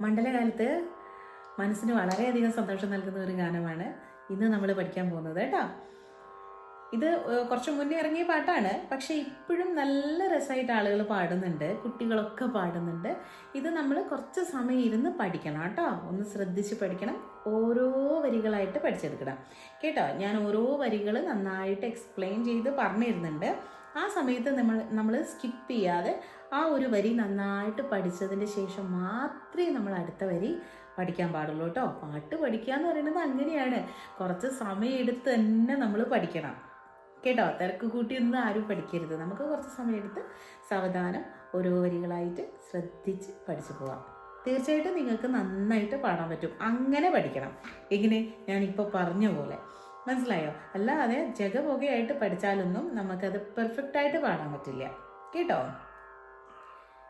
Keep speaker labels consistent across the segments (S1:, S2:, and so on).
S1: മണ്ഡലകാലത്ത് മനസ്സിന് വളരെയധികം സന്തോഷം നൽകുന്ന ഒരു ഗാനമാണ് ഇന്ന് നമ്മൾ പഠിക്കാൻ പോകുന്നത് കേട്ടോ. ഇത് കുറച്ച് മുന്നേ ഇറങ്ങിയ പാട്ടാണ്. പക്ഷെ ഇപ്പോഴും നല്ല രസമായിട്ട് ആളുകൾ പാടുന്നുണ്ട്. കുട്ടികളൊക്കെ പാടുന്നുണ്ട്. ഇത് നമ്മൾ കുറച്ച് സമയം ഇരുന്ന് പഠിക്കണം കേട്ടോ. ഒന്ന് ശ്രദ്ധിച്ച് പഠിക്കണം. ഓരോ വരികളായിട്ട് പഠിച്ചെടുക്കണം. കേട്ടോ? ഞാൻ ഓരോ വരികൾ നന്നായിട്ട് എക്സ്പ്ലെയിൻ ചെയ്ത് പറഞ്ഞു തരുന്നുണ്ട് ആ സമയത്ത് നമ്മൾ നമ്മൾ സ്കിപ്പ് ചെയ്യാതെ ആ ഒരു വരി നന്നായിട്ട് പഠിച്ചതിന് ശേഷം മാത്രമേ നമ്മൾ അടുത്ത വരി പഠിക്കാൻ പാടുള്ളൂ കേട്ടോ. പാട്ട് പഠിക്കുക എന്ന് പറയുന്നത് അങ്ങനെയാണ്. കുറച്ച് സമയം എടുത്ത് തന്നെ നമ്മൾ പഠിക്കണം. കേട്ടോ? തിരക്ക് കൂട്ടിയൊന്നും ആരും പഠിക്കരുത്. നമുക്ക് കുറച്ച് സമയം എടുത്ത് സാവധാനം ഓരോ വരികളായിട്ട് ശ്രദ്ധിച്ച് പഠിച്ചു പോവാം. തീർച്ചയായിട്ടും നിങ്ങൾക്ക് നന്നായിട്ട് പാടാൻ പറ്റും. അങ്ങനെ പഠിക്കണം. എങ്ങനെ? ഞാനിപ്പോൾ പറഞ്ഞ പോലെ. മനസ്സിലായോ? അല്ലാതെ ജഗപുകയായിട്ട് പഠിച്ചാലൊന്നും നമുക്കത് പെർഫെക്റ്റ് ആയിട്ട് പാടാൻ പറ്റില്ല. കേട്ടോ?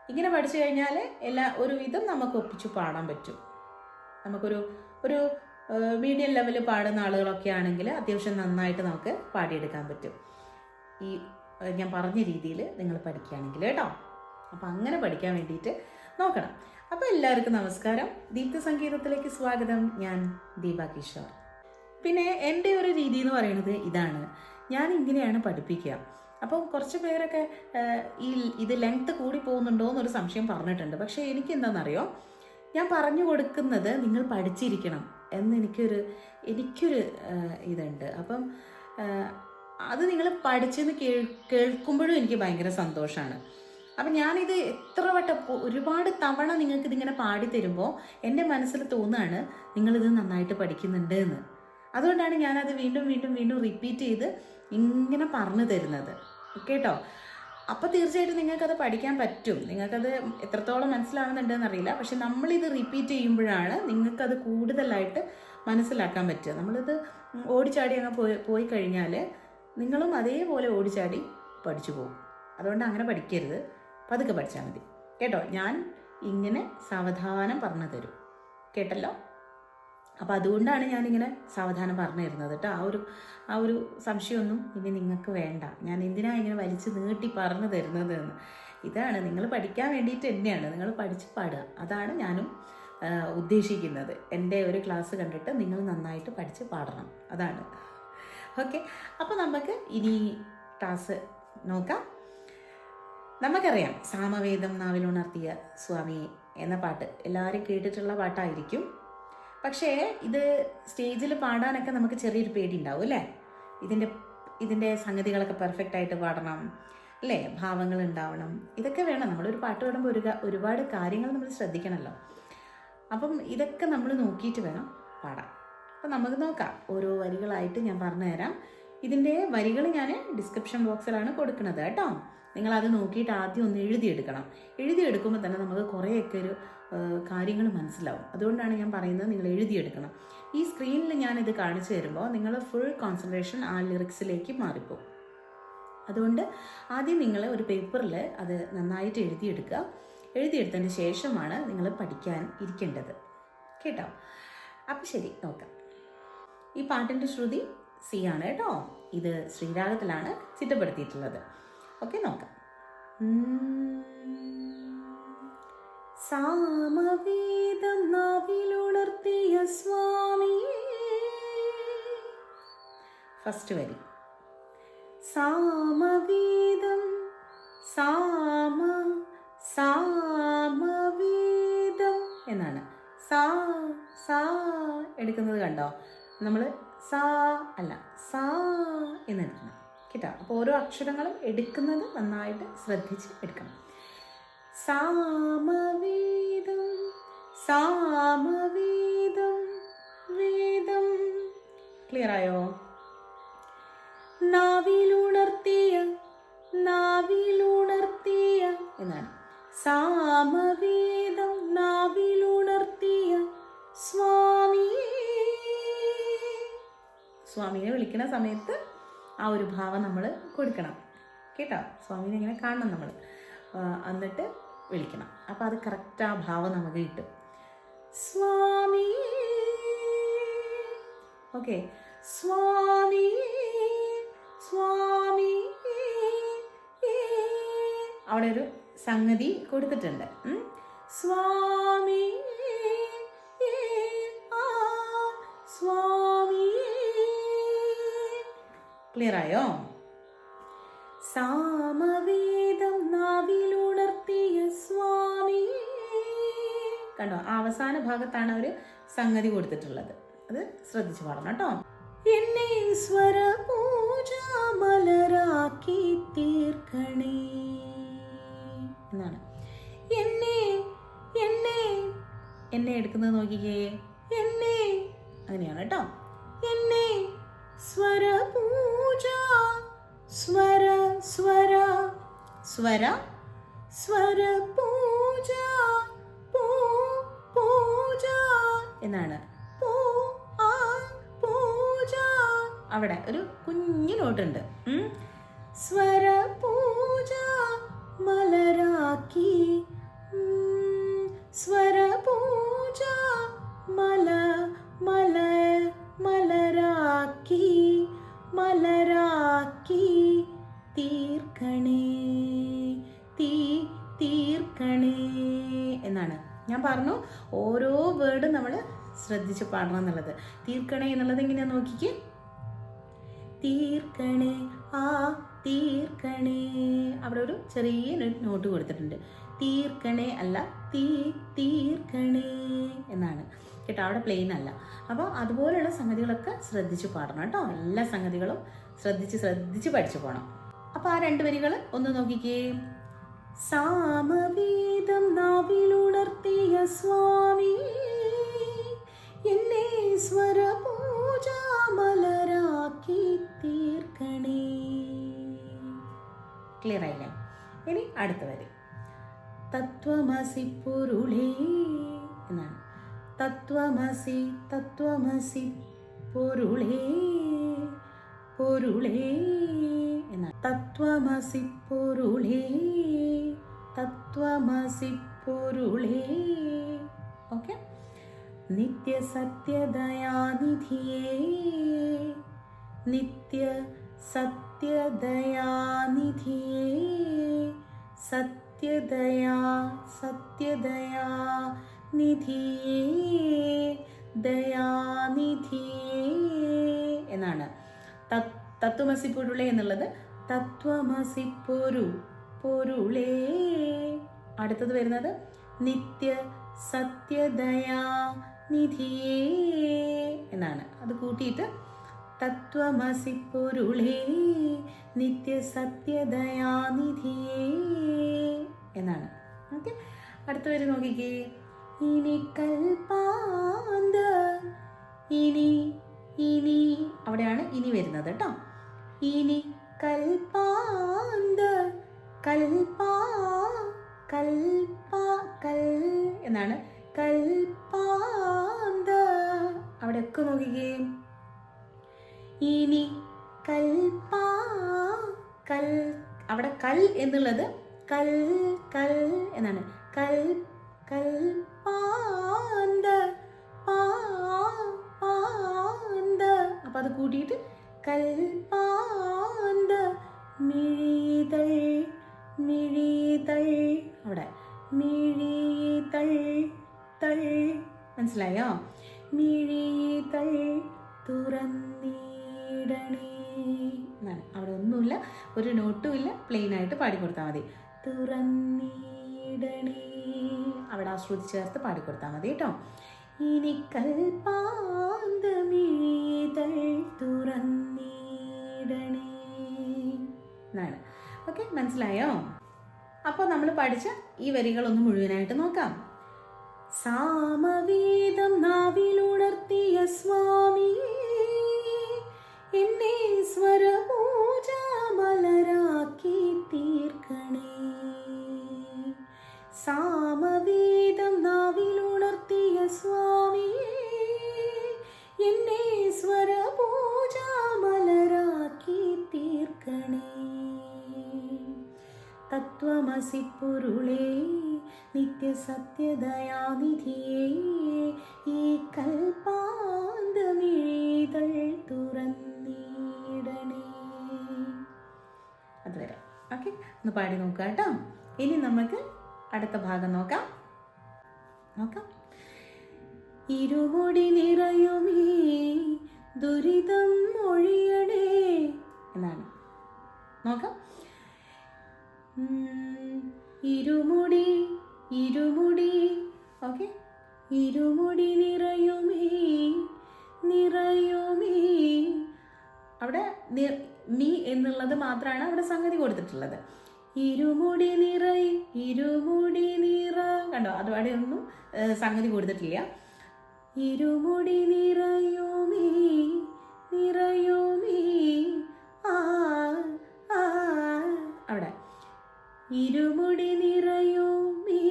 S1: ഇങ്ങനെ പഠിച്ചു കഴിഞ്ഞാൽ എല്ലാ ഒരുവിധം നമുക്ക് ഒപ്പിച്ചു പാടാൻ പറ്റും. നമുക്കൊരു ഒരു മീഡിയം ലെവലിൽ പാടുന്ന ആളുകളൊക്കെ ആണെങ്കിൽ അത്യാവശ്യം നന്നായിട്ട് നമുക്ക് പാടിയെടുക്കാൻ പറ്റും. ഈ ഞാൻ പറഞ്ഞ രീതിയിൽ നിങ്ങൾ പഠിക്കുകയാണെങ്കിൽ കേട്ടോ. അപ്പോൾ അങ്ങനെ പഠിക്കാൻ വേണ്ടിയിട്ട് നോക്കണം. അപ്പോൾ എല്ലാവർക്കും നമസ്കാരം. ദീപ്തി സംഗീതത്തിലേക്ക് സ്വാഗതം. ഞാൻ ദീപ കിഷോർ. പിന്നെ എന്റെ ഒരു രീതി എന്ന് പറയുന്നത് ഇതാണ്. ഞാൻ ഇങ്ങനെയാണ് പഠിപ്പിക്കുക. അപ്പോൾ കുറച്ച് പേരൊക്കെ ഈ ഇത് ലെങ്ത് കൂടി പോകുന്നുണ്ടോ എന്നൊരു സംശയം പറഞ്ഞിട്ടുണ്ട്. പക്ഷേ എനിക്ക് എന്താണെന്നറിയോ ഞാൻ പറഞ്ഞു കൊടുക്കുന്നത് നിങ്ങൾ പഠിച്ചിരിക്കണം എന്ന് എനിക്കൊരു ഇതുണ്ട്. അപ്പം അത് നിങ്ങൾ പഠിച്ചെന്ന് കേൾ കേൾക്കുമ്പോഴും എനിക്ക് ഭയങ്കര സന്തോഷമാണ് അപ്പം ഞാനിത് എത്ര വട്ടം ഒരുപാട് തവണ നിങ്ങൾക്ക് ഇതിങ്ങനെ പാടി തരുമ്പോൾ എന്റെ മനസ്സിൽ തോന്നുകയാണ് നിങ്ങളിത് നന്നായിട്ട് പഠിക്കുന്നുണ്ട് എന്ന്. അതുകൊണ്ടാണ് ഞാനത് വീണ്ടും വീണ്ടും വീണ്ടും റിപ്പീറ്റ് ചെയ്ത് ഇങ്ങനെ പറഞ്ഞു തരുന്നത്. കേട്ടോ? അപ്പോൾ തീർച്ചയായിട്ടും നിങ്ങൾക്കത് പഠിക്കാൻ പറ്റും. നിങ്ങൾക്കത് എത്രത്തോളം മനസ്സിലാവുന്നുണ്ടെന്ന് അറിയില്ല. പക്ഷെ നമ്മളിത് റിപ്പീറ്റ് ചെയ്യുമ്പോഴാണ് നിങ്ങൾക്കത് കൂടുതലായിട്ട് മനസ്സിലാക്കാൻ പറ്റുക. നമ്മളിത് ഓടിച്ചാടി അങ്ങ് പോയി പോയി കഴിഞ്ഞാൽ നിങ്ങളും അതേപോലെ ഓടിച്ചാടി പഠിച്ചു പോകും. അതുകൊണ്ട് അങ്ങനെ പഠിക്കരുത്. പതുക്കെ പഠിച്ചാൽ മതി. കേട്ടോ? ഞാൻ ഇങ്ങനെ സാവധാനം പറഞ്ഞു തരും. കേട്ടല്ലോ? അപ്പോൾ അതുകൊണ്ടാണ് ഞാനിങ്ങനെ സാവധാനം പറഞ്ഞു തരുന്നത് കേട്ടോ. ആ ഒരു ആ ഒരു സംശയമൊന്നും ഇനി നിങ്ങൾക്ക് വേണ്ട. ഞാൻ എന്തിനാ ഇങ്ങനെ വലിച്ചു നീട്ടി പറഞ്ഞു തരുന്നത് എന്ന്? ഇതാണ് നിങ്ങൾ പഠിക്കാൻ വേണ്ടിയിട്ട് തന്നെയാണ്. നിങ്ങൾ പഠിച്ച് പാടുക. അതാണ് ഞാനും ഉദ്ദേശിക്കുന്നത്. എന്റെ ഒരു ക്ലാസ് കണ്ടിട്ട് നിങ്ങൾ നന്നായിട്ട് പഠിച്ച് പാടണം. അതാണ്. ഓക്കെ. അപ്പോൾ നമുക്ക് ഇനി ക്ലാസ് നോക്കാം. നമുക്കറിയാം സാമവേദം നാവിലുണർത്തിയ സ്വാമി എന്ന പാട്ട് എല്ലാവരും കേട്ടിട്ടുള്ള പാട്ടായിരിക്കും. പക്ഷേ ഇത് സ്റ്റേജിൽ പാടാനൊക്കെ നമുക്ക് ചെറിയൊരു പേടി ഉണ്ടാവും അല്ലേ? ഇതിന്റെ ഇതിന്റെ സംഗതികളൊക്കെ പെർഫെക്റ്റ് ആയിട്ട് പാടണം അല്ലേ? ഭാവങ്ങൾ ഉണ്ടാവണം. ഇതൊക്കെ വേണം. നമ്മളൊരു പാട്ട് പാടുമ്പോൾ ഒരു ഒരുപാട് കാര്യങ്ങൾ നമ്മൾ ശ്രദ്ധിക്കണമല്ലോ അപ്പം ഇതൊക്കെ നമ്മൾ നോക്കിയിട്ട് വേണം പാടാൻ. അപ്പം നമുക്ക് നോക്കാം. ഓരോ വരികളായിട്ട് ഞാൻ പറഞ്ഞുതരാം. ഇതിന്റെ വരികൾ ഞാൻ ഡിസ്ക്രിപ്ഷൻ ബോക്സിലാണ് കൊടുക്കുന്നത് കേട്ടോ. നിങ്ങൾ അത് നോക്കിയിട്ട് ആദ്യം ഒന്ന് എഴുതിയെടുക്കണം. എഴുതിയെടുക്കുമ്പോൾ തന്നെ നമുക്ക് കുറേയൊക്കെ ഒരു കാര്യങ്ങൾ മനസ്സിലാവും. അതുകൊണ്ടാണ് ഞാൻ പറയുന്നത് നിങ്ങൾ എഴുതിയെടുക്കണം. ഈ സ്ക്രീനിൽ ഞാൻ ഇത് കാണിച്ചു തരുമ്പോൾ നിങ്ങൾ ഫുൾ കോൺസെൻട്രേഷൻ ആ ലിറിക്സിലേക്ക് മാറിപ്പോകും അതുകൊണ്ട് ആദ്യം നിങ്ങൾ ഒരു പേപ്പറിൽ അത് നന്നായിട്ട് എഴുതിയെടുക്കുക. എഴുതിയെടുത്തതിന് ശേഷമാണ് നിങ്ങൾ പഠിക്കാൻ ഇരിക്കേണ്ടത്. കേട്ടോ? അപ്പം ശരി നോക്കാം. ഈ പാട്ടിന്റെ ശ്രുതി സി ആണ് കേട്ടോ. ഇത് ശ്രീരാഗത്തിലാണ് ചിട്ടപ്പെടുത്തിയിട്ടുള്ളത്. ഓക്കെ നോക്കാം. സാമവേദം നാവിലുണർത്തിയ സ്വാമിയേ. ഫസ്റ്റ് വരി. സാമവേദം സാമ സാമവേദം എന്നാണ്. സാ സാ എടുക്കുന്നത് കണ്ടോ? നമ്മൾ സാ അല്ല സാ എന്ന് എടുക്കണം അപ്പോൾ ഓരോ അക്ഷരങ്ങളും എടുക്കുന്നത് നന്നായിട്ട് ശ്രദ്ധിച്ച് എടുക്കണം. സാമവേദം സാമവേദം വേദം. ക്ലിയർ ആയോ? നാവിലുണർത്തിയ നാവിലുണർത്തിയ എന്നാണ്. സാമവേദം നാവിലുണർത്തിയ സ്വാമിയെ. സ്വാമിയെ വിളിക്കുന്ന സമയത്ത് ആ ഒരു ഭാവം നമ്മൾ കൊടുക്കണം. കേട്ടോ? സ്വാമിനെ ഇങ്ങനെ കാണണം നമ്മൾ എന്നിട്ട് വിളിക്കണം. അപ്പം അത് കറക്റ്റ് ആ ഭാവം നമുക്ക് കിട്ടും. സ്വാമി ഓക്കെ. സ്വാമി സ്വാമി അവിടെ ഒരു സംഗതി കൊടുത്തിട്ടുണ്ട്. സ്വാമി സ്വാമി ക്ലിയർ ആയോ സാമവേദം നാവിലുണർത്തിയ സ്വാമി. കണ്ടോ അവസാന ഭാഗത്താണ് ഒരു സംഗതി കൊടുത്തിട്ടുള്ളത്. അത് ശ്രദ്ധിച്ചു പാടണം കേട്ടോ. എന്നെ സ്വര പൂജ തീർക്കണേ എന്നാണ്. എന്നെ എന്നെ എന്നെ എടുക്കുന്നത് നോക്കിക്കേ. എന്നെ അങ്ങനെയാണ് കേട്ടോ. എന്നെ സ്വര പൂജ സ്വര സ്വര സ്വര പൂജ പൂ പൂജ എന്നാണ്. പൂ ആ പൂജ. അവിടെ ഒരു കുഞ്ഞു നോട്ടുണ്ട്. ഉണ്ട് സ്വര പൂജ മലരാക്കി. ഉം, സ്വര പൂജ മല മല മലരാക്കി മലരാക്കി തീർക്കണേ തീ തീർക്കണേ എന്നാണ്. ഞാൻ പറഞ്ഞു ഓരോ വേർഡും നമ്മൾ ശ്രദ്ധിച്ച് പാടണം എന്നുള്ളത്. തീർക്കണേ എന്നുള്ളത് എങ്ങനെയാ നോക്കിക്കേ? തീർക്കണേ ആ തീർക്കണേ. അവിടെ ഒരു ചെറിയ നോട്ട് കൊടുത്തിട്ടുണ്ട്. തീർക്കണേ അല്ല തീ തീർക്കണേ എന്നാണ്. കേട്ടോ അവിടെ പ്ലെയിൻ അല്ല. അപ്പോൾ അതുപോലെയുള്ള സംഗതികളൊക്കെ ശ്രദ്ധിച്ച് പാടണം കേട്ടോ. എല്ലാ സംഗതികളും ശ്രദ്ധിച്ച് ശ്രദ്ധിച്ച് പഠിച്ചു പോകണം അപ്പോൾ ആ രണ്ട് വരികൾ ഒന്ന് നോക്കിക്കേ. സാമവേദം നാവിലുണർത്തിയ സ്വാമി എന്നെ സ്വര പൂജ തീർക്കണേ ക്ലിയർ ആയില്ലേ? ഇനി അടുത്ത വരി. തത്വമസി പൊരുളേ എന്നാണ്. തത്വമസി തത്വമസി. പൊരുളേ പൊരുളേ എന്ന തത്വമസി പൊരുളേ തത്വമസി പൊരുളേ. ഓക്കെ? നിത്യസത്യദയാനിധിയേ നിത്യ സത്യദയാനിധിയേ സത്യദയാ സത്യദയാ നിധിയേ ദയാനിധിയേ എന്നാണ്. തത്- തത്വമസി പൊരുളേ എന്നുള്ളത് തത്വമസി പൊരു പൊരുളേ. അടുത്തത് വരുന്നത് നിത്യ സത്യദയാ നിധിയേ എന്നാണ്. അത് കൂട്ടിയിട്ട് തത്വമസി പൊരുളേ നിത്യ സത്യദയാ നിധിയേ എന്നാണ്. ഓക്കെ? അടുത്ത വരെ നോക്കിക്കേ. ഇനി കൽപ്പാന്ത ഇനി ഇനി. അവിടെയാണ് ഇനി വരുന്നത് കേട്ടോ ഇനി കൽപ്പാന്ത കൽപ്പാ കൽപ്പാ കൽ എന്നാണ്. കൽപ്പാന്ത. അവിടെയൊക്കെ നോക്കിക്കേ. ഇനി കൽപ്പാ കൽ. അവിടെ കൽ എന്നുള്ളത് കൽ ആയിട്ട് പാടിക്കൊടുത്താൽ മതി. തുറന്നിടണേ. അവിടെ ആശ്രൂതി ചേർത്ത് പാടിക്കൊടുത്താൽ മതി കേട്ടോ. ഇനി എന്നാണ്. ഓക്കെ മനസ്സിലായോ? അപ്പോൾ നമ്മൾ പഠിച്ച ഈ വരികളൊന്ന് മുഴുവനായിട്ട് നോക്കാം. സാമവേദം നാവിലുണർത്തിയ സ്വാമി എന്നെ സ്വരപൂജ തീർക്കണേ സാമവേദം നാവിലുണർത്തിയ സ്വാമി എന്നെ സ്വരപൂജ മലരാക്കി തീർക്കണേ തത്വമസി പൊരുളേ നിത്യസത്യദയാനിധിയേ ഈ കൽപ്പാന്തമിഴിതൾ ഒന്ന് പാടി നോക്കുക കേട്ടോ. ഇനി നമുക്ക് അടുത്ത ഭാഗം നോക്കാം. നോക്കാം. ഇരുമുടി നിറയുമീ ദുരിതം മൊഴിയണേ എന്നാണ്. നോക്കാം. ഇരുമുടി ഇരുമുടി. ഓക്കെ. ഇരുമുടി നിറയുമേ നിറയുമേ. അവിടെ മീ എന്നുള്ളത് മാത്രമാണ് അവിടെ സംഗതി കൊടുത്തിട്ടുള്ളത്. ഇരുമുടി നിറ ഇരുമുടി നിറ. കണ്ടോ? അത് അവിടെ ഒന്നും സംഗതി കൊടുത്തിട്ടില്ല. ഇരുമുടി നിറയുമേ നിറയുമേ ആ ആ അവിടെ. ഇരുമുടി നിറയുമേ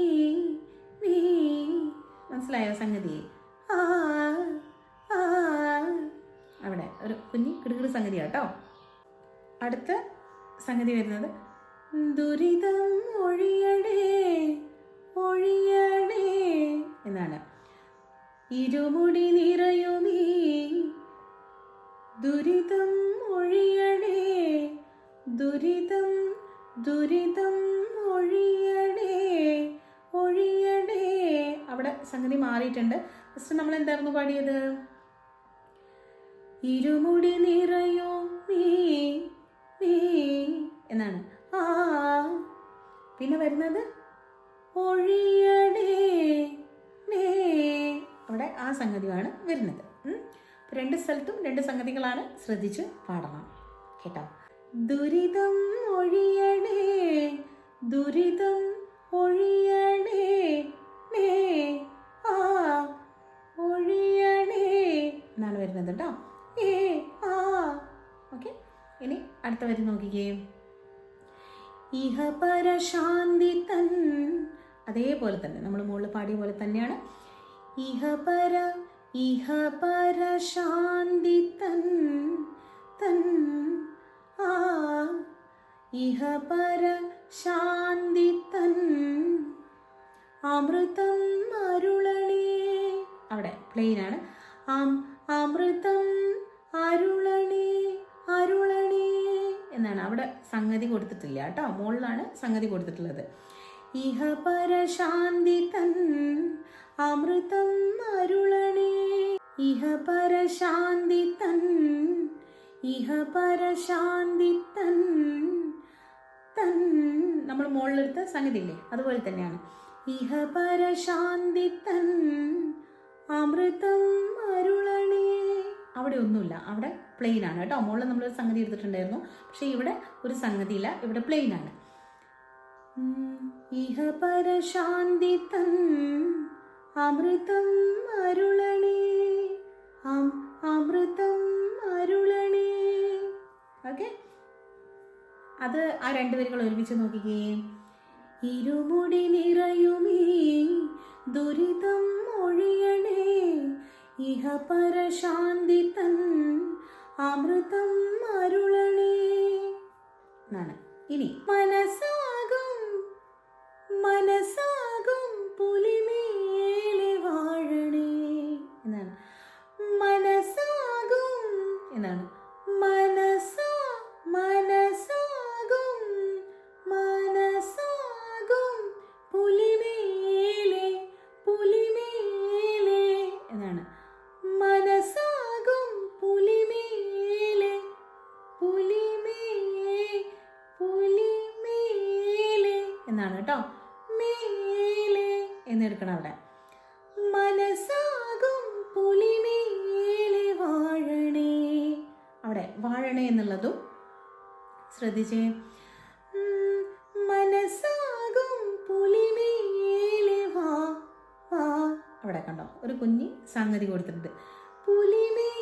S1: മീ മനസ്സിലായോ സംഗതി? ആ അവിടെ. ഒരു കുഞ്ഞി കിടുകിടു സംഗതിയാട്ടോ. അടുത്ത സംഗതി വരുന്നത് ദുരിതം ഒഴിയണേ ഒഴിയണേ എന്നാണ്. ഇരുമുടി നിറയുമീ ദുരിതം ഒഴിയണേ ദുരിതം ദുരിതം ഒഴിയണേ ഒഴിയണേ. അവിടെ സംഗതി മാറിയിട്ടുണ്ട്. ഫസ്റ്റ് നമ്മൾ എന്തായിരുന്നു പാടിയത്? ഇരുമുടി നിറയോ നീ നീ എന്നാണ്. ആ. പിന്നെ വരുന്നത്? ഒഴിയണേ അവിടെ ആ സംഗതിയാണ് വരുന്നത്. രണ്ട് സ്ഥലത്തും രണ്ട് സംഗതികളാണ് ശ്രദ്ധിച്ച് പാടണം. കേട്ടോ? ദുരിതം ഒഴിയണേ ദുരിതം ഒഴിയണേ ആ ഒഴിയണേ. എന്നാണ് വരുന്നത് കേട്ടോ. ഏ ആ. ഓക്കെ. ഇനി അടുത്ത വരി നോക്കിക്കേ. ഇഹ പരശാന്തി തൻ അതേപോലെ തന്നെ നമ്മൾ മുകളിൽ പാടിയ പോലെ തന്നെയാണ്. ഇഹ പര ഇഹ പരശാന്തി തൻ തൻ ആ ഇഹ പര ശാന്തി തൻ അമൃതം അരുളണേ. അവിടെ പ്ലെയിൻ ആണ്. അമൃതം അരുളണേ അരുളണേ. എന്നാണ്. അവിടെ സംഗതി കൊടുത്തിട്ടില്ല കേട്ടോ. മുകളിലാണ് സംഗതി കൊടുത്തിട്ടുള്ളത്. ഇഹ പരശാന്തി തൻ അമൃതം അരുളണേ. ഇഹ പരശാന്തി തൻ ഇഹ പരശാന്തി തൻ തൻ. നമ്മൾ മുകളിലെടുത്ത സംഗതി ഇല്ലേ അതുപോലെ തന്നെയാണ്. ഇഹ പരശാന്തി തൻ അമൃതം അരുളണേ. അവിടെ ഒന്നുമില്ല. അവിടെ പ്ലെയിൻ ആണ്. കേട്ടോ മുകളിൽ ഒരു സംഗതി എടുത്തിട്ടുണ്ടായിരുന്നു. പക്ഷേ ഇവിടെ ഒരു സംഗതിയില്ല. ഇവിടെ പ്ലെയിൻ ആണ്. ഇഹ പരശാന്തി തൻ അമൃതം അരുളണേ. അമൃതം അരുളണേ. ഓക്കെ അത് ആ രണ്ട് വരികൾ ഒരുമിച്ച് നോക്കിക്കേ. ഇരുമുടി നിറയുമേ ദുരിതം ഒഴിയണേ. ഇഹ പരശാന്തി തൻ അമൃതം അരുളണേ. എന്നാണ് ഇനി മനസ്സാകും സംഗതി കൊടുത്തിട്ടുണ്ട്. പുലിമേലെ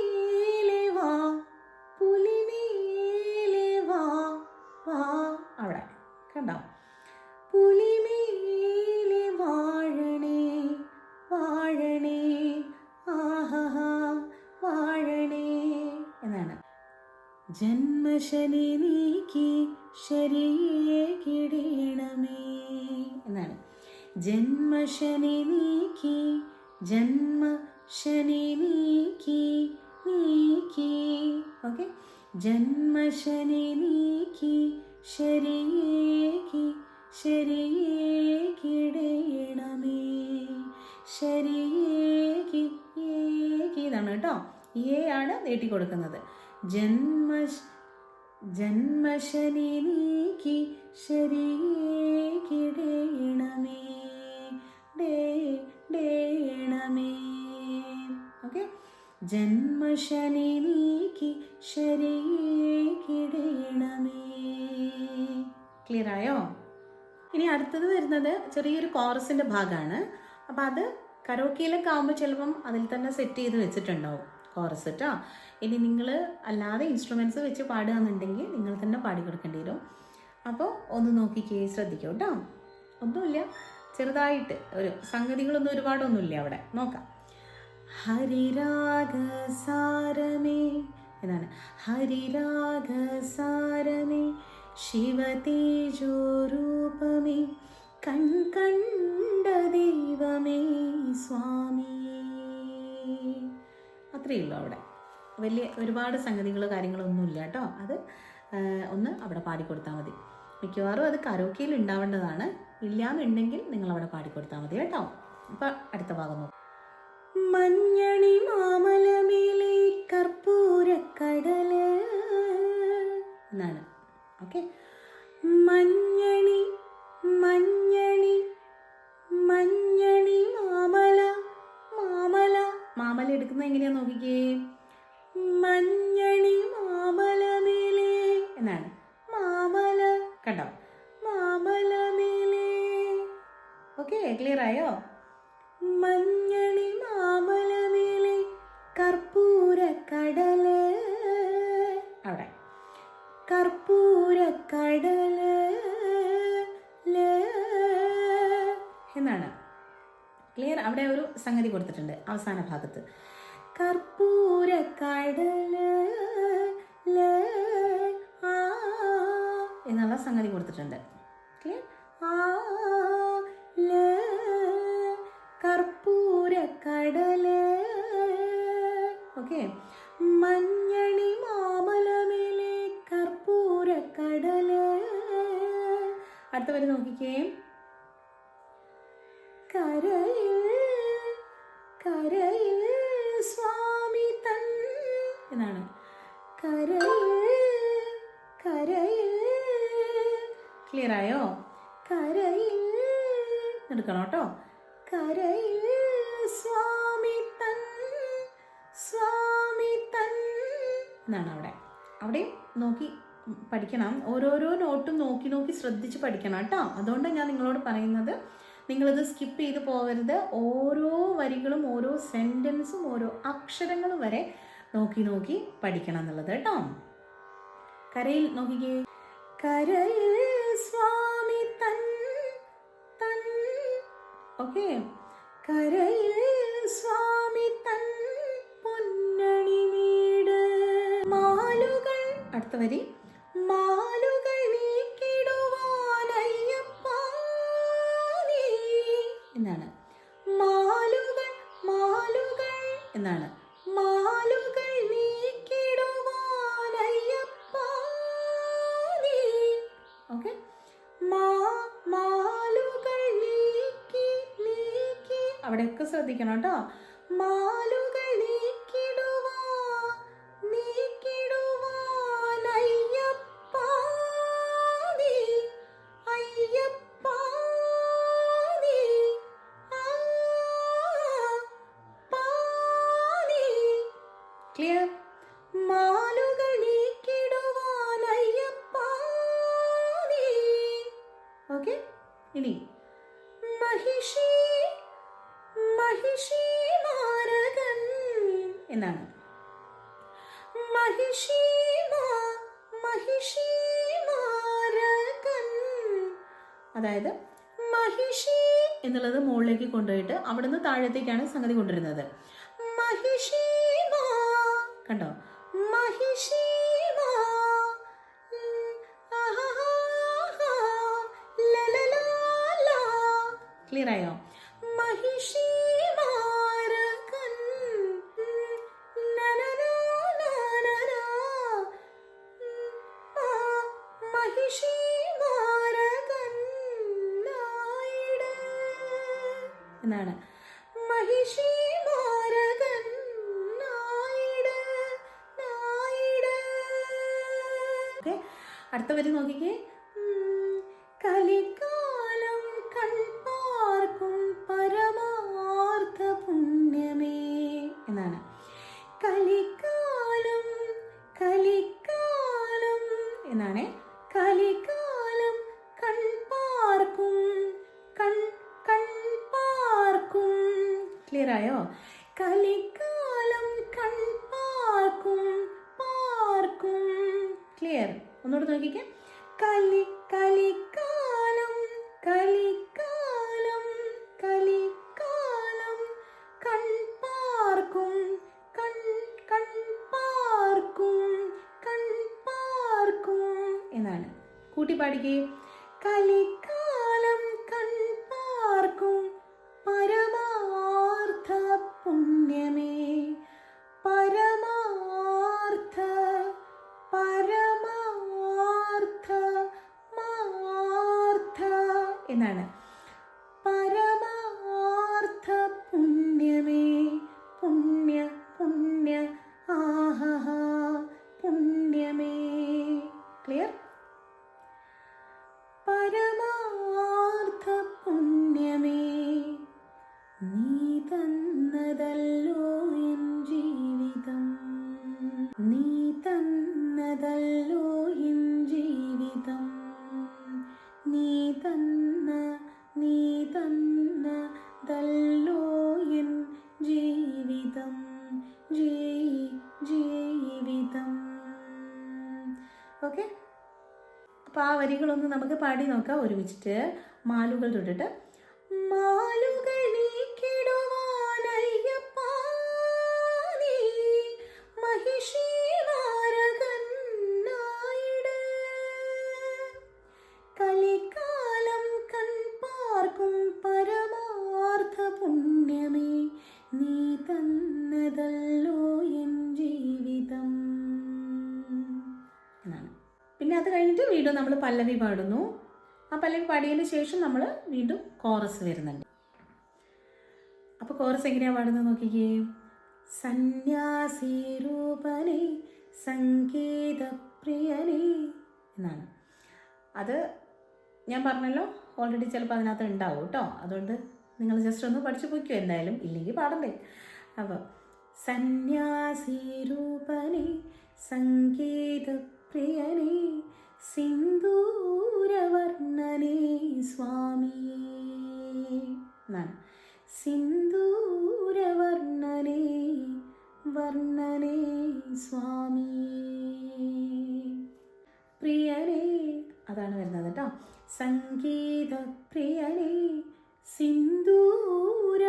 S1: ഇതാണ് കേട്ടോ. എ ആണ് നീട്ടി കൊടുക്കുന്നത് ജന്മ ജന്മശനി നീക്കി ശരീരമേ ഡേ ഡേണമേ. ഓക്കെ? ജന്മശനി നീക്കി ശരീരമേ ക്ലിയർ ആയോ? ഇനി അടുത്തത് വരുന്നത് ചെറിയൊരു കോറസിന്റെ ഭാഗമാണ് അപ്പോൾ അത് കരോക്കിയിലൊക്കെ ആകുമ്പോൾ ചിലപ്പം അതിൽ തന്നെ സെറ്റ് ചെയ്ത് വെച്ചിട്ടുണ്ടാവും. കോറസ് കേട്ടോ ഇനി നിങ്ങൾ അല്ലാതെ ഇൻസ്ട്രുമെന്റ്സ് വെച്ച് പാടുകയെന്നുണ്ടെങ്കിൽ നിങ്ങൾ തന്നെ പാടി കൊടുക്കേണ്ടി വരും. അപ്പോൾ ഒന്ന് നോക്കിക്കേ ശ്രദ്ധിക്കൂ കേട്ടോ ഒന്നുമില്ല. ചെറുതായിട്ട് ഒരു സംഗതികളൊന്നും ഒരുപാടൊന്നുമില്ല അവിടെ. നോക്കാം. ഹരിരാഗസാരമേ എന്നാണ് ഹരിരാഗസാരമേ തേജോ കൺ കണ്ട ദൈവമേ സ്വാമി. അത്രയേ ഉള്ളൂ അവിടെ. വലിയ ഒരുപാട് സംഗതികൾ കാര്യങ്ങളൊന്നുമില്ല കേട്ടോ. അത് ഒന്ന് അവിടെ പാടിക്കൊടുത്താൽ മതി. മിക്കവാറും അത് കരോക്കയിൽ ഉണ്ടാവേണ്ടതാണ്. ഇല്ലാന്നുണ്ടെങ്കിൽ നിങ്ങൾ അവിടെ പാടിക്കൊടുത്താൽ മതി കേട്ടോ. അപ്പം അടുത്ത ഭാഗം മഞ്ഞണി മാമലമേലെ കർപ്പൂരക്കടൽ. എന്നാണ്. ഓക്കെ. മഞ്ഞണി മഞ്ഞണി മഞ്ഞണി മാമല മാമല. മാമല എടുക്കുന്നത് എങ്ങനെയാ നോക്കിക്കേ? മഞ്ഞണി മാമലമേലെ എന്നാണ്? മാമല. കണ്ടോ? മാമലമേലെ ഓക്കെ ക്ലിയർ ആയോ? മഞ്ഞണി മാമലമേലെ കർപ്പൂര കടൽ അവിടെ. കർപ്പൂര കടൽ എന്നാണ്. ക്ലിയർ അവിടെ ഒരു സംഗതി കൊടുത്തിട്ടുണ്ട് അവസാന ഭാഗത്ത്. കർപ്പൂര കടൽ എന്നുള്ള സംഗതി കൊടുത്തിട്ടുണ്ട്. ക്ലിയർ ആ കർപ്പൂര കടൽ ഓക്കെ മഞ്ഞണി അടുത്ത വരെ നോക്കിക്കേ. കരയിൽ കരയിൽ സ്വാമി തൻ എന്നാണ്. കരയിൽ കരയിൽ ക്ലിയർ ആയോ? കരയിൽ എടുക്കണം കേട്ടോ. കരയിൽ സ്വാമി തൻ സ്വാമി തൻ എന്നാണ് അവിടെ. അവിടെയും നോക്കി പഠിക്കണം. ഓരോരോ നോട്ടും നോക്കി നോക്കി ശ്രദ്ധിച്ച് പഠിക്കണം കേട്ടോ. അതുകൊണ്ടാണ് ഞാൻ നിങ്ങളോട് പറയുന്നത്. നിങ്ങളിത് സ്കിപ്പ് ചെയ്ത് പോകരുത്. ഓരോ വരികളും ഓരോ സെന്റൻസും ഓരോ അക്ഷരങ്ങളും വരെ നോക്കി നോക്കി പഠിക്കണം എന്നുള്ളത് കേട്ടോ. കരയിൽ നോക്കിക്കേ. കരയിൽ സ്വാമി തൻ തൻ. ഓക്കെ. കരയിൽ സ്വാമി തൻ പൊന്നണി വീട്. മാലുകൾ. അടുത്ത വരി. എന്നാണ്. മാലുകൾ മാലുകൾ എന്നാണ്. മാലുകൾ ഓക്കെ? മാലുകൾ നീക്കി നീക്കി. അവിടെയൊക്കെ ശ്രദ്ധിക്കണം കേട്ടോ. മാലുകൾ താഴത്തേക്കാണ് സംഗതി കൊണ്ടുവരുന്നത്. കണ്ടോ. ക്ലിയർ ആയോ? മഹിഷി ക്ലിയർ ഒന്നുകൂടെ നോക്കിക്കേ വരികളൊന്ന് നമുക്ക് പാടി നോക്കാം. ഒരുമിച്ചിട്ട് മാലുകൾ തൊട്ടിട്ട് പിന്നെ അത് കഴിഞ്ഞിട്ട് വീണ്ടും നമ്മൾ പല്ലവി പാടുന്നു. ആ പല്ലവി പാടിയതിന് ശേഷം നമ്മൾ വീണ്ടും കോറസ് വരുന്നുണ്ട്. അപ്പോൾ കോറസ് എങ്ങനെയാണ് പാടുന്നത് നോക്കിക്കേ. സന്യാസി രൂപനെ സംഗീതപ്രിയനെ എന്നാണ്. അത് ഞാൻ പറഞ്ഞല്ലോ ഓൾറെഡി ചിലപ്പോൾ അതിനകത്ത് ഉണ്ടാവും കേട്ടോ അതുകൊണ്ട് നിങ്ങൾ ജസ്റ്റ് ഒന്ന് പഠിച്ചു പോയിക്കോ എന്തായാലും ഇല്ലെങ്കിൽ പാടണ്ടേ. അപ്പോൾ സന്യാസി രൂപനെ സംഗീതപ്രിയനെ സിന്ദൂരവർണനേ സ്വാമിയേ എന്നാണ് സിന്ദൂരവർണനേ വർണനേ സ്വാമിയേ പ്രിയനേ അതാണ് വരുന്നത് കേട്ടോ. സംഗീത പ്രിയനേ സിന്ദൂര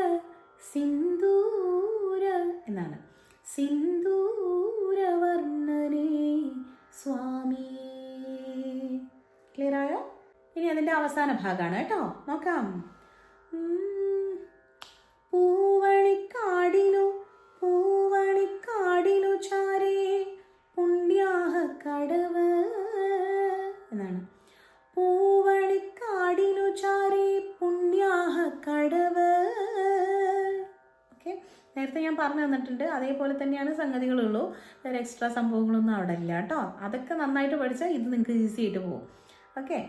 S1: സിന്ദൂര എന്നാണ്. സിന്ദൂരവർണനേ അവസാന ഭാഗമാണ് കേട്ടോ. നോക്കാം. പൂവണിക്കാടിനു പൂവണിക്കാടിനു ചാരേ പുണ്യാഹ കടവ് എന്നാണ്. പൂവണിക്കാടിനു ചാരേ പുണ്യാഹ കടവ്. ഓക്കെ. നേരത്തെ ഞാൻ പറഞ്ഞു തന്നിട്ടുണ്ട് അതേപോലെ തന്നെയാണ് സംഗതികളുള്ളൂ. വേറെ എക്സ്ട്രാ സംഭവങ്ങളൊന്നും അവിടെ ഇല്ല കേട്ടോ. അതൊക്കെ നന്നായിട്ട് പഠിച്ചാൽ ഇത് നിങ്ങൾക്ക് ഈസി ആയിട്ട് പോകും ഓക്കെ.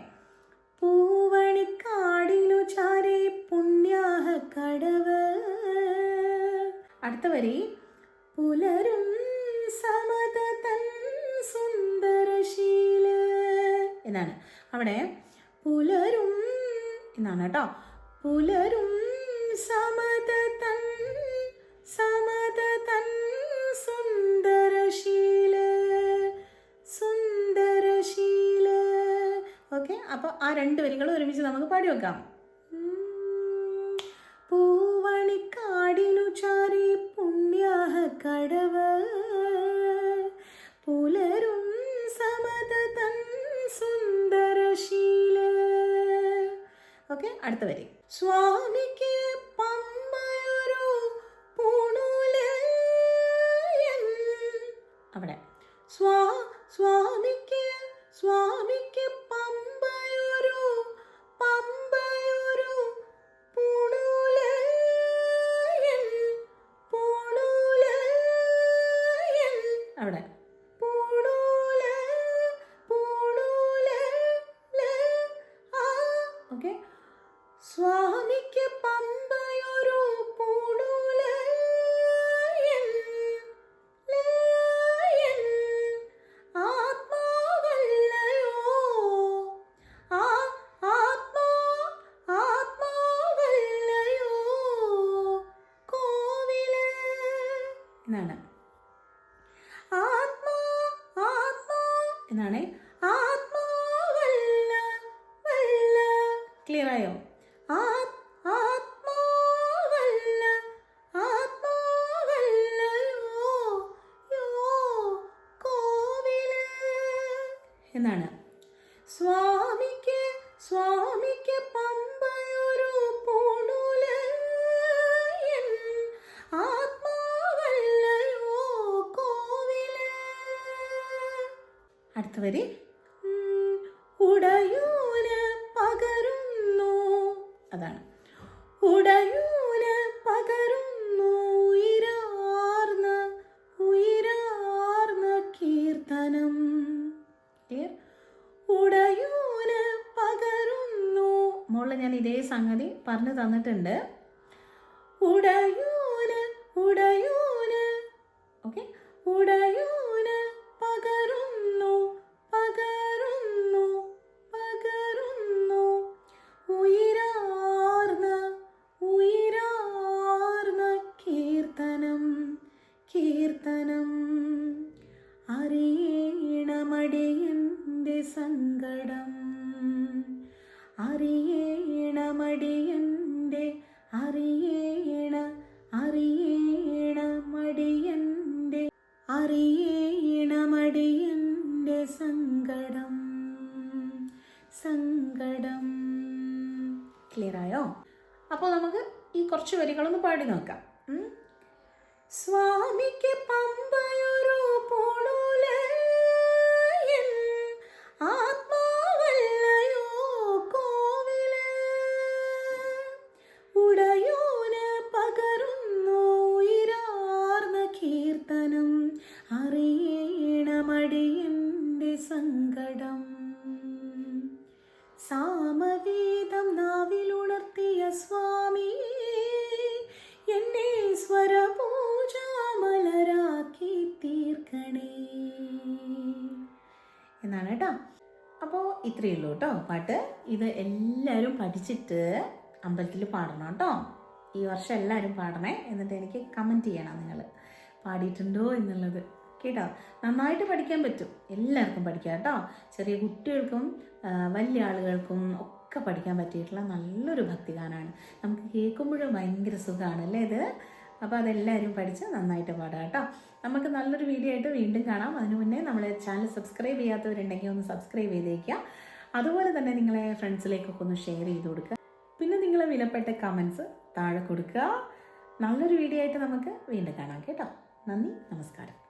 S1: അടുത്ത വരി. പുലരും സമത തൻ സുന്ദരശീല. എന്നാണ്. അവിടെ പുലരും എന്നാണ് കേട്ടോ. പുലരും സമത തൻ സമത തൻ സുന്ദരശീല. സുന്ദരശീല. ഓക്കെ അപ്പോൾ ആ രണ്ട് വരികൾ ഒരുമിച്ച് നമുക്ക് പാടി വെക്കാം. കടവ് പുലരും സമത തൻ സുന്ദരശീല ഓക്കെ അടുത്ത വരി. സ്വാമിക്ക് പമ്മയൊരു അവിടെ. സ്വാ സ്വാമിക്ക് സ്വാമിക്ക് അവിടെ. സ്വാമിക്ക് സ്വാമിക്ക് പമ്പയൊരു പൂണൂൽ. ആത്മാവല്ലയോ കോവിൽ. അടുത്ത പറഞ്ഞു തന്നിട്ടുണ്ട്. ഉടയൂന് ഉടയൂന്. ഓക്കെ ഉടയൂന് പകരുന്നു പകരുന്നു പകരുന്നു. ഉയരാർന്ന ഉയരാർന്ന കീർത്തനം കീർത്തനം. അറിയണമടിയന്റെ സങ്കടം അറിയണമടിയന്റെ അപ്പോൾ നമുക്ക് ഈ കുറച്ച് വരികളൊന്ന് പാടി നോക്കാം. സ്വാമിക്ക് പമ്പയൊരു ഇത്രയേ ഉള്ളൂ കേട്ടോ. പാട്ട് ഇത് എല്ലാവരും പഠിച്ചിട്ട് അമ്പലത്തിൽ പാടണം കേട്ടോ. ഈ വർഷം എല്ലാവരും പാടണേ എന്നിട്ട് എനിക്ക് കമന്റ് ചെയ്യണം നിങ്ങൾ. പാടിയിട്ടുണ്ടോ എന്നുള്ളത് കേട്ടോ. നന്നായിട്ട് പഠിക്കാൻ പറ്റും. എല്ലാവർക്കും പഠിക്കാം കേട്ടോ. ചെറിയ കുട്ടികൾക്കും വലിയ ആളുകൾക്കും ഒക്കെ പഠിക്കാൻ പറ്റിയിട്ടുള്ള നല്ലൊരു ഭക്തിഗാനാണ് നമുക്ക് കേൾക്കുമ്പോഴും ഭയങ്കര സുഖമാണ് അല്ലേ ഇത്? അപ്പോൾ അതെല്ലാവരും പഠിച്ച് നന്നായിട്ട് പാടാം കേട്ടോ. നമുക്ക് നല്ലൊരു വീഡിയോ ആയിട്ട് വീണ്ടും കാണാം. അതിനു മുന്നേ നമ്മളെ ചാനൽ സബ്സ്ക്രൈബ് ചെയ്യാത്തവരുണ്ടെങ്കിൽ ഒന്ന് സബ്സ്ക്രൈബ് ചെയ്തേക്കുക. അതുപോലെ തന്നെ നിങ്ങളെ ഫ്രണ്ട്സിലേക്കൊക്കെ ഒന്ന് ഷെയർ ചെയ്ത് കൊടുക്കുക. പിന്നെ നിങ്ങളെ വിലപ്പെട്ട കമൻസ് താഴെ കൊടുക്കുക. നല്ലൊരു വീഡിയോ ആയിട്ട് നമുക്ക് വീണ്ടും കാണാം കേട്ടോ. നന്ദി നമസ്കാരം.